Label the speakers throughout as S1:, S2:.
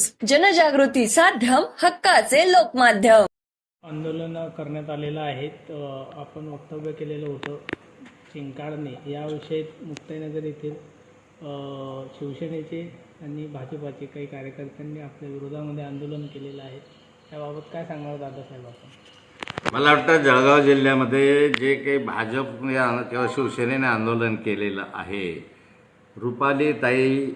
S1: News. जनजागृती साध्यम हक्काचे लोकमाध्यम.
S2: आंदोलन करण्यात आलेलं आहे. आपण वक्तव्य केलेलं होतं चिंकाडणे याविषयी मुक्ताईनगर येथील शिवसेनेचे आणि भाजपाचे काही कार्यकर्त्यांनी आपल्या विरोधामध्ये आंदोलन केलेलं आहे. त्याबाबत काय सांगणार दादासाहेब आपण?
S3: मला वाटतं जळगाव जिल्ह्यामध्ये जे काही भाजपने आ- किंवा शिवसेनेने आंदोलन केलेलं आहे रुपाली ताई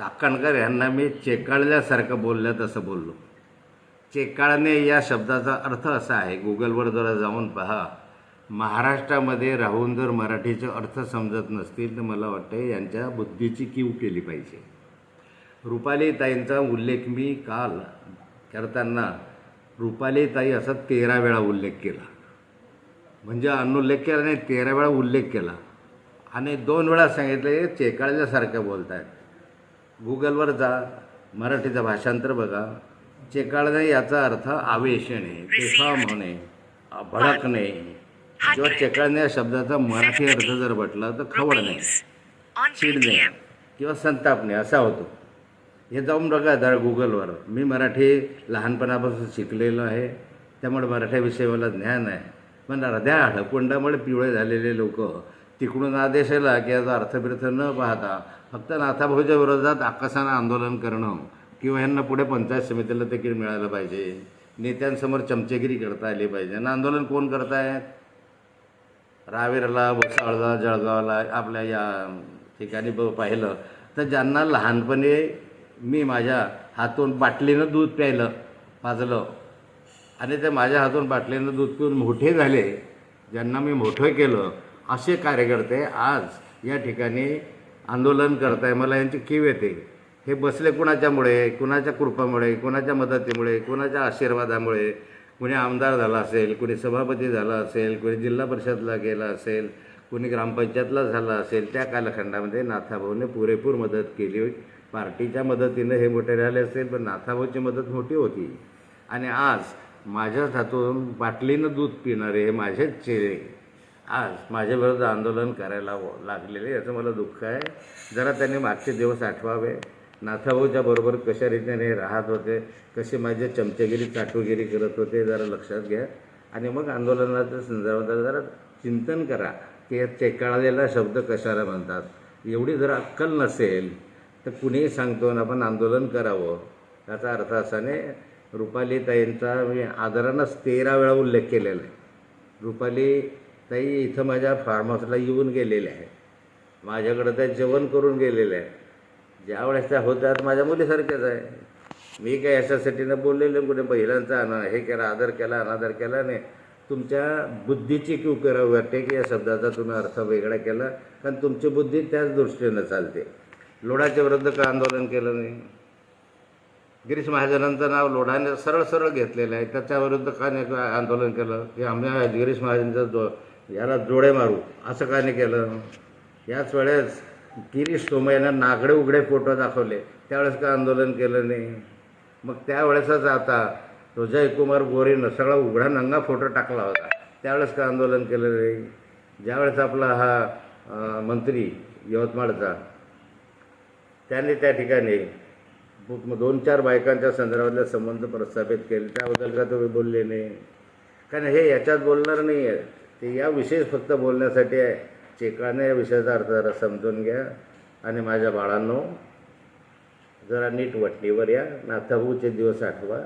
S3: चाकणकर यांना मी चेकाळल्यासारखं बोललं तसं बोललो. चेकाळणे या शब्दाचा अर्थ असा आहे गुगलवर जरा जाऊन पहा. महाराष्ट्रामध्ये राहून जर मराठीचे अर्थ समजत नसतील तर मला वाटतं यांच्या बुद्धीची कीव केली पाहिजे. रुपालीताईंचा उल्लेख मी काल करताना रुपालीताई असा तेरा वेळा उल्लेख केला. म्हणजे अनुल्लेख केला नाही तेरा वेळा उल्लेख केला. आणि दोन वेळा सांगितले चेकाळल्यासारखं बोलत आहेत गुगलवर जा मराठीचं भाषांतर बघा. चेकाळणे याचा अर्थ आवेशणे बेफाम होणे भडकणे किंवा चेकाळणे या शब्दाचा मराठी अर्थ जर म्हटला तर खवडणे चिडणे किंवा संतापणे असा होतो. हे जाऊन बघा जरा गुगलवर मी मराठी लहानपणापासून शिकलेलो आहे. त्यामुळे मराठीविषयी मला ज्ञान आहे. पण अर्ध्या हडकुंडामुळे पिवळे झालेले लोक तिकडून आदेश आला की याचा अर्थबिर्थ न पाहता फक्त नाथाभाऊच्या विरोधात आकाशानं आंदोलन करणं किंवा ह्यांना पुढे पंचायत समितीला तिकीट मिळालं पाहिजे. नेत्यांसमोर चमचेगिरी करता आली पाहिजे. आणि आंदोलन कोण करतायत? रावेरला वसाळला जळगावला आपल्या या ठिकाणी ब पाहिलं. तर ज्यांना लहानपणी मी माझ्या हातून बाटलीनं दूध प्यायलं पाजलं आणि ते माझ्या हातून बाटलीनं दूध पिऊन मोठे झाले ज्यांना मी मोठं केलं असे कार्यकर्ते आज या ठिकाणी आंदोलन करताय. मला यांची कीव येते. हे बसले कुणाच्यामुळे? कुणाच्या कृपामुळे? कुणाच्या मदतीमुळे? कुणाच्या आशीर्वादामुळे? कुणी आमदार झाला असेल कुणी सभापती झाला असेल कुणी जिल्हा परिषदला गेला असेल कुणी ग्रामपंचायतला झाला असेल त्या कालखंडामध्ये नाथाभाऊने पुरेपूर मदत केली पार्टीच्या मदतीनं हे मोठे राहिले असेल पण नाथाभाऊची मदत मोठी होती. आणि आज माझ्याच हातून बाटलीनं दूध पिणारे हे माझेच चेहरे आज माझ्याविरुद्ध आंदोलन करायला व- लागलेले याचं मला दुःख आहे. जरा त्यांनी मागचे दिवस आठवावे. नाथाभाऊच्या बरोबर कशा रीतीने राहत होते कसे माझे चमचेगिरी चाटुगिरी करत होते जरा लक्षात घ्या. आणि मग आंदोलनाच्या संदर्भात जरा चिंतन करा की या चेकाळलेला शब्द कशाला म्हणतात? एवढी जर अक्कल नसेल तर कुणीही सांगतो ना आपण आंदोलन करावं. त्याचा अर्थ असा नाही मी आदरानंच तेरा वेळा उल्लेख केलेला आहे. रुपाली ताई इथं माझ्या फार्म हाऊसला येऊन गेलेल्या आहे. माझ्याकडं त्या जेवण करून गेलेल्या आहे. ज्या वेळेस त्या होत्या माझ्या मुलीसारख्याच आहे. मी काय याच्यासाठी न बोललेलं कुठे महिलांचा अना हे केला आदर केला अनादर केला नाही. तुमच्या बुद्धीची क्यू करावी वाटते की या शब्दाचा तुम्ही अर्थ वेगळा केला कारण तुमची बुद्धी त्याच दृष्टीनं चालते. लोढाच्या विरुद्ध का आंदोलन केलं नाही? गिरीश महाजनांचं नाव लोढाने सरळ सरळ घेतलेलं आहे त्याच्याविरुद्ध का नाही का आंदोलन केलं? की आम्ही गिरीश महाजनचा जो याला जोडे मारू. असं का नाही केलं? याच वेळेस गिरीश सोमय्यानं नागडे उघडे फोटो दाखवले. त्यावेळेस का आंदोलन केलं नाही? मग त्यावेळेसच आता तो जयकुमार गोरेनं सगळा उघडा नंगा फोटो टाकला होता. त्यावेळेस का आंदोलन केलं नाही? ज्यावेळेस आपला हा मंत्री यवतमाळचा त्यांनी त्या ठिकाणी दोन चार बायकांच्या संदर्भातले संबंध प्रस्थापित केले. त्याबद्दल का तुम्ही बोलले नाही? कारण हे याच्यात बोलणार नाही आहे ते या विशेष फक्त बोलण्यासाठी आहे. चेकाने या विषयाचा अर्थ जरा समजून घ्या. आणि माझ्या बाळांनो जरा नीट वटणीवर या. नाथाभाऊचे दिवस आठवा.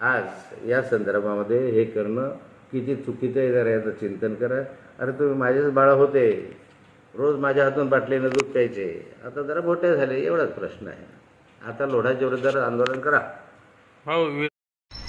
S3: आज या संदर्भामध्ये हे करणं किती चुकीचं आहे जरा याचं चिंतन करा. अरे तुम्ही माझेच बाळा होते. रोज माझ्या हातून बाटलीनं दूध प्यायचे. आता जरा मोठे झाले एवढाच प्रश्न आहे. आता लोढाच्यावर जरा आंदोलन करा.
S4: हो